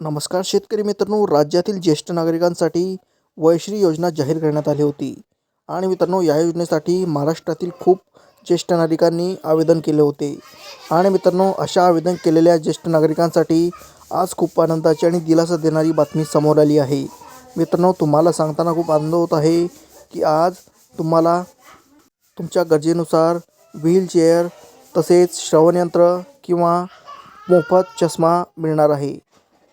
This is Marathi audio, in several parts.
नमस्कार शेतकरी मित्रांनो राज्यातील ज्येष्ठ नागरिकांसाठी वयश्री योजना जाहीर करण्यात आली होती. आणि मित्रांनो या योजनेसाठी महाराष्ट्रातील खूप ज्येष्ठ नागरिकांनी आवेदन केले होते. आणि मित्रांनो अशा आवेदन केलेल्या ज्येष्ठ नागरिकांसाठी आज खूप आनंदाची आणि दिलासा देणारी बातमी समोर आली आहे. मित्रांनो तुम्हाला सांगताना खूप आनंद होत आहे की आज तुम्हाला तुमच्या गरजेनुसार व्हीलचेअर तसेच श्रवणयंत्र किंवा मोफत चष्मा मिळणार आहे.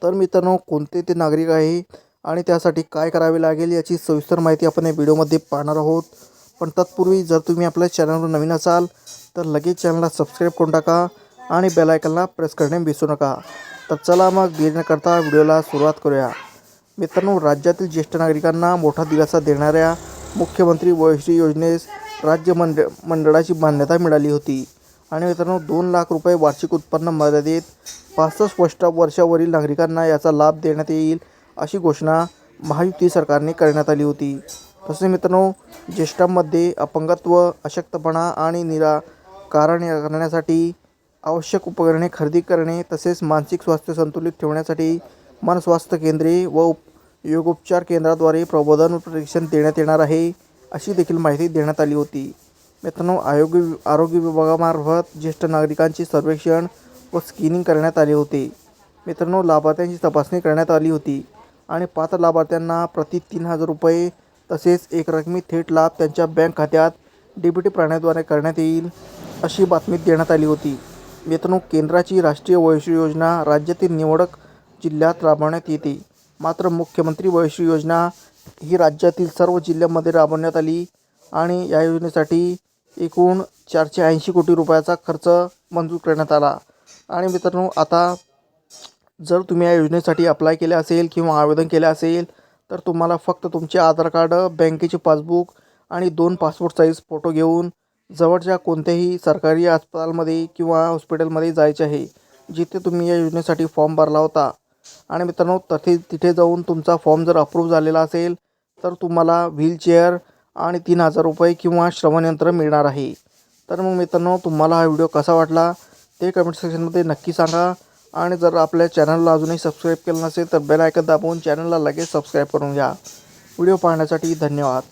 तर मित्रांनो कोणते ते नागरिक आहे आणि त्यासाठी काय करावे लागेल याची सविस्तर माहिती आपण या व्हिडिओमध्ये पाहणार आहोत. पण तत्पूर्वी जर तुम्ही आपल्या चॅनलवर नवीन असाल तर लगेच चॅनलला सबस्क्राईब करून टाका आणि बेलायकनला प्रेस करणे विसरू नका. तर चला मग देर न करता व्हिडिओला सुरुवात करूया. मित्रांनो राज्यातील ज्येष्ठ नागरिकांना मोठा दिलासा देणाऱ्या मुख्यमंत्री वयश्री योजनेस राज्य मंड मंडळाची मान्यता मिळाली होती. आणि मित्रांनो दोन लाख रुपये वार्षिक उत्पन्न मर्यादेत पासष्ट वर्ष वर्षावरील नागरिकांना याचा लाभ देण्यात येईल अशी घोषणा महायुती सरकारने करण्यात आली होती. तसेच मित्रांनो ज्येष्ठांमध्ये अपंगत्व अशक्तपणा आणि निराकारण करण्यासाठी आवश्यक उपकरणे खरेदी करणे तसेच मानसिक स्वास्थ्य संतुलित ठेवण्यासाठी मनस्वास्थ्य केंद्रे व उप योगोपचार केंद्राद्वारे प्रबोधन व प्रशिक्षण देण्यात येणार आहे अशी देखील माहिती देण्यात आली होती. मित्रांनो आरोग्य आरोग्य विभागामार्फत ज्येष्ठ नागरिकांचे सर्वेक्षण व स्क्रीनिंग करण्यात आले होते. मित्रांनो लाभार्थ्यांची तपासणी करण्यात आली होती आणि पात्र लाभार्थ्यांना प्रति तीन हजार रुपये तसेच एक रकमी थेट लाभ त्यांच्या बँक खात्यात डीबीटी प्राण्याद्वारे प्रणालीद्वारे करण्यात येईल अशी बातमी देण्यात आली होती. मित्रांनो केंद्राची राष्ट्रीय वयश्री योजना राज्यातील निवडक जिल्ह्यात राबवण्यात येते. मात्र मुख्यमंत्री वयश्री योजना ही राज्यातील सर्व जिल्ह्यांमध्ये राबवण्यात आली आणि या योजनेसाठी एकूण चारशे ऐंशी कोटी रुपयाचा खर्च मंजूर करण्यात आला. आणि मित्रांनो आता जर तुम्ही या योजनेसाठी अप्लाय केले असेल किंवा आवेदन केले असेल तर तुम्हाला फक्त तुमचे आधार कार्ड बँकेचे पासबुक आणि दोन पासपोर्ट साईज फोटो घेऊन जवळच्या कोणत्याही सरकारी अस्पतालमध्ये किंवा हॉस्पिटलमध्ये जायचे आहे जिथे तुम्ही या योजनेसाठी फॉर्म भरला होता. आणि मित्रांनो तथे तिथे जाऊन तुमचा फॉर्म जर अप्रूव्ह झालेला असेल तर तुम्हाला व्हीलचेअर आणि तीन हजार रुपये किंवा श्रवणयंत्र मिळणार आहे. तर मग मित्रांनो तुम्हाला हा व्हिडिओ कसा वाटला ते कमेंट सेक्शनमध्ये नक्की सांगा. आणि जर आपल्या चॅनलला अजूनही सबस्क्राईब केलं नसेल तर बेल आयकन दाबून चॅनलला लगेच सबस्क्राईब करून घ्या. व्हिडिओ पाहण्यासाठी धन्यवाद.